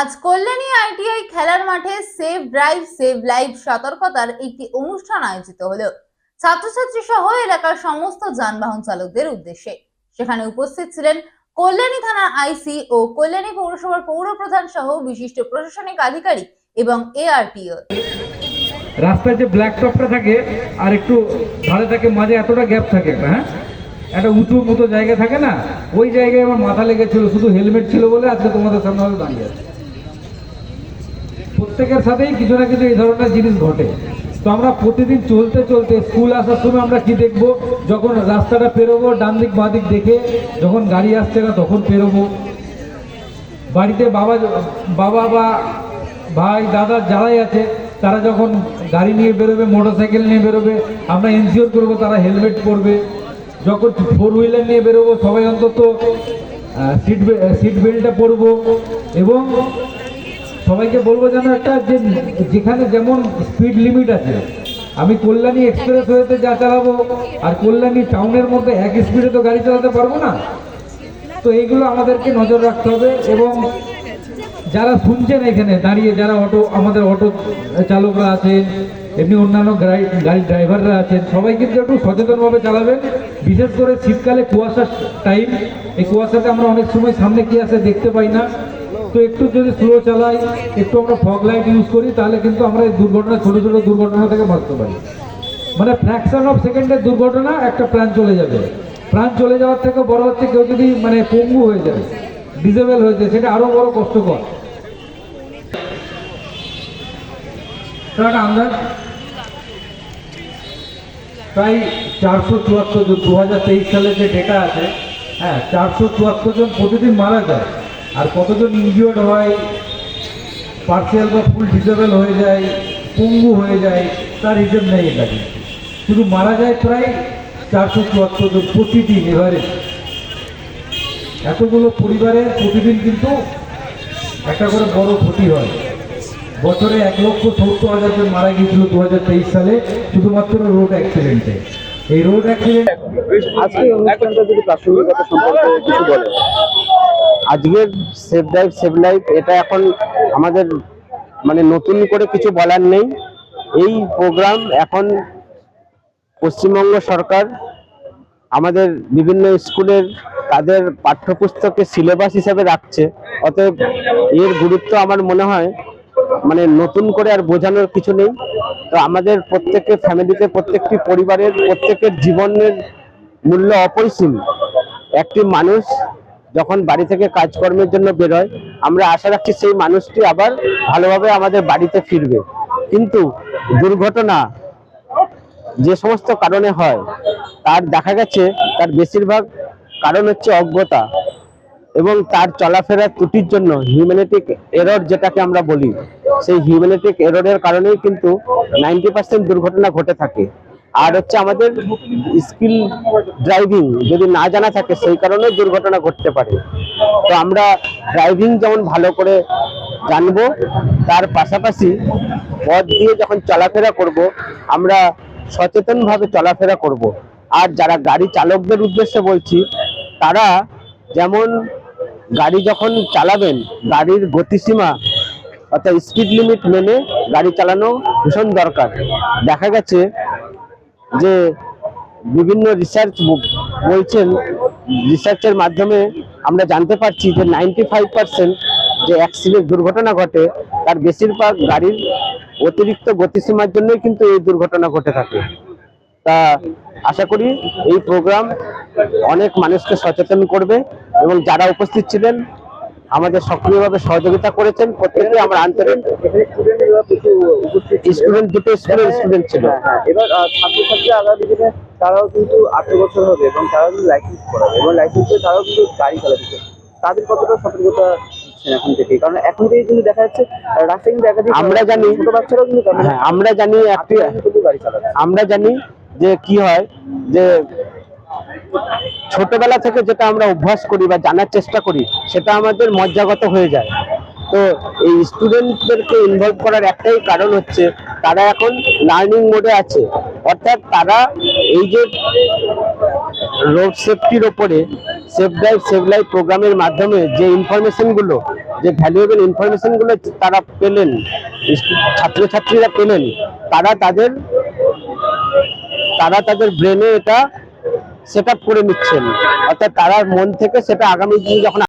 আজ কল্যাণী আইটিআই খেলার মাঠে সেভ ড্রাইভ সেভ লাইভ সতর্কতার একটি অনুষ্ঠান আয়োজিত হলো। ছাত্রছাত্রী সহ এলাকার সমস্ত যানবাহন চালকদের উদ্দেশ্যে। সেখানে উপস্থিত ছিলেন কল্যাণী থানার আইসি ও কল্যাণী পৌরসভার পৌরপ্রধান সহ বিশিষ্ট প্রশাসনিক আধিকারিক এবং এআরটিও রাস্তায় যে ব্ল্যাক টপটা থাকে, আর একটু ধারে থাকে, মাঝে এতটা গ্যাপ থাকে হ্যাঁ? একটা উঁচু মতো জায়গা থাকে না? ওই জায়গায় আমার মাথা লেগেছিল, শুধু হেলমেট ছিল বলে আজকে তোমাদের সামনে দাঁড়িয়ে আছে। প্রত্যেকের সাথেই কিছু না কিছু এই ধরনের জিনিস ঘটে। তো আমরা প্রতিদিন চলতে চলতে স্কুল আসার সময় আমরা কি দেখব? যখন রাস্তাটা পেরোবো ডান দিক বাঁ দিক দেখে যখন গাড়ি আসছে না তখন পেরোবো। বাড়িতে বাবা বাবা বা ভাই, দাদা যারাই আছে, তারা যখন গাড়ি নিয়ে বেরোবে মোটর সাইকেল নিয়ে বেরোবে, আমরা এনশিওর করব তারা হেলমেট পরবে। যখন ফোর হুইলার নিয়ে বেরোবো, সবাই অন্তত সিট সিট বেল্টটা পরবো এবং সবাইকে বলব যেন একটা যে, যেখানে যেমন স্পিড লিমিট আছে, আমি কল্যাণী এক্সপ্রেস ওয়েতে যা চালাবো, আর কল্যাণী টাউনের মধ্যে এক স্পিডে তো গাড়ি চালাতে পারব না, তো এইগুলো আমাদেরকে নজর রাখতে হবে এবং যারা শুনছেন এখানে, দাঁড়িয়ে যারা অটো আমাদের অটো চালকরা আছেন, এমনি অন্যান্য গাড়ি গাড়ির ড্রাইভাররা আছেন, সবাই কিন্তু একটু সচেতনভাবে চালাবেন। বিশেষ করে শীতকালে কুয়াশার টাইম এই কুয়াশাতে আমরা অনেক সময় সামনে কি আছে দেখতে পাই না। তো একটু যদি স্লো চালাই, একটু আমরা ফগ লাইট ইউজ করি, তাহলে কিন্তু আমরা এই দুর্ঘটনা, ছোটো ছোটো দুর্ঘটনা থেকে বাঁচতে পারি। মানে ফ্র্যাকশন অফ সেকেন্ডের দুর্ঘটনা, একটা প্রাণ চলে যাবে। প্রাণ চলে যাওয়ার থেকে বড় হচ্ছে কেউ যদি মানে পঙ্গু হয়ে যায় ডিসেবল হয়ে যায়, সেটা আরও বড় কষ্টকর। আন্দাজ প্রায় চারশো চুয়াত্তর জন, দু সালের যে ডেটা আছে হ্যাঁ চারশো চুয়াত্তর জন প্রতিদিন মারা যায়। আর কতজন ইনজিওর্ড হয় পার্সিয়াল বা ফুল ডিসেবল হয়ে যায়, পঙ্গু হয়ে যায়, তার হিসেব নেই এটা শুধু মারা যায় প্রায় চারশো চুয়াত্তর জন প্রতিদিন এভারেজ এতগুলো পরিবারের প্রতিদিন কিন্তু একটা করে বড় ক্ষতি হয়। বছরে এক লক্ষ সত্তর হাজার জন মারা গিয়েছিল দু হাজার তেইশ সালে, শুধুমাত্র রোড অ্যাক্সিডেন্টে এই রোড অ্যাক্সিডেন্ট আজকে অনুষ্ঠানটা যদি প্রাসঙ্গিকতা সম্পর্কে কিছু বলে আজকের সেভ ড্রাইভ সেভ লাইফ এটা এখন আমাদের মানে নতুন করে কিছু বলার নেই। এই প্রোগ্রাম এখন পশ্চিমবঙ্গ সরকার আমাদের বিভিন্ন স্কুলের তাদের পাঠ্যপুস্তকে সিলেবাস হিসাবে রাখছে। অতএব এর গুরুত্ব আমার মনে হয় মানে নতুন করে আর বোঝানোর কিছু নেই। তো আমাদের প্রত্যেকের ফ্যামিলিতে প্রত্যেকটি পরিবারের, প্রত্যেকের জীবনের মূল্য অপরিসীম। একটি মানুষ যখন বাড়ি থেকে কাজকর্মের জন্য বেরোয় আমরা আশা রাখছি সেই মানুষটি আবার ভালোভাবে আমাদের বাড়িতে ফিরবে। কিন্তু দুর্ঘটনা যে সমস্ত কারণে হয়, তার দেখা গেছে তার বেশিরভাগ কারণ হচ্ছে অজ্ঞতা এবং তার চলাফেরার ত্রুটির জন্য হিউম্যানেটিক এরর যেটাকে আমরা বলি, সেই হিউম্যানেটিক এররের কারণেই কিন্তু নাইনটি পার্সেন্ট দুর্ঘটনা ঘটে থাকে। আর হচ্ছে আমাদের স্কিল ড্রাইভিং যদি না জানা থাকে, সেই কারণে দুর্ঘটনা ঘটতে পারে। তো আমরা ড্রাইভিং যেমন ভালো করে জানব, তার পাশাপাশি পথ দিয়ে যখন চলাফেরা করব, আমরা সচেতনভাবে চলাফেরা করব। আর যারা গাড়ি চালকদের উদ্দেশ্যে বলছি, তারা যেমন গাড়ি যখন চালাবেন, গাড়ির গতিসীমা অর্থাৎ স্পিড লিমিট মেনে গাড়ি চালানো ভীষণ দরকার। দেখা গেছে যে বিভিন্ন রিসার্চ বলছেন রিসার্চের মাধ্যমে আমরা জানতে পারছি যে নাইনটি ফাইভ পার্সেন্ট যে অ্যাক্সিডেন্ট দুর্ঘটনা ঘটে, তার বেশিরভাগ গাড়ির অতিরিক্ত গতিসীমার জন্যই কিন্তু এই দুর্ঘটনা ঘটে থাকে। তা আশা করি এই প্রোগ্রাম অনেক মানুষকে সচেতন করবে এবং যারা উপস্থিত ছিলেন আমাদের সক্রিয়ভাবে সহযোগিতা করেছেন প্রত্যেকে আমরা আন্তরিক। স্টুডেন্ট দুটো স্কুলের স্টুডেন্ট ছিল। হ্যাঁ, এবার আহ, ছাত্রছাত্রী আগামী দিনে তারাও কিন্তু আঠারো বছর হবে এবং তারাও কিন্তু লাইসেন্স করাবে। এবং লাইসেন্স করে তারাও কিন্তু গাড়ি চালাতে। তাদের কতটা সতর্কতা এখন থেকে কারণ এখন থেকে কিন্তু দেখা যাচ্ছে আহ, রাস্তায় কিন্তু একাধিক আমরা জানি- ছোট বাচ্চারাও কিন্তু হ্যাঁ আমরা জানি একটি আমরা জানি যে কি হয় যে ছোটবেলা থেকে যেটা আমরা অভ্যাস করি বা জানার চেষ্টা করি, সেটা আমাদের মজ্জাগত হয়ে যায়। তো এই স্টুডেন্টদেরকে ইনভলভ করার একটাই কারণ হচ্ছে, তারা এখন লার্নিং মোডে আছে। অর্থাৎ তারা এই যে রোড সেফটির ওপরে সেফ ড্রাইভ সেভ লাইফ প্রোগ্রামের মাধ্যমে যে ইনফরমেশনগুলো যে ভ্যালুয়েবল ইনফরমেশনগুলো তারা পেলেন, ছাত্রছাত্রীরা পেলেন, তারা তাদের তারা তাদের ব্রেনে এটা সেট করে নিচ্ছেন। অর্থাৎ তারা মন থেকে সেটা আগামী দিনে যখন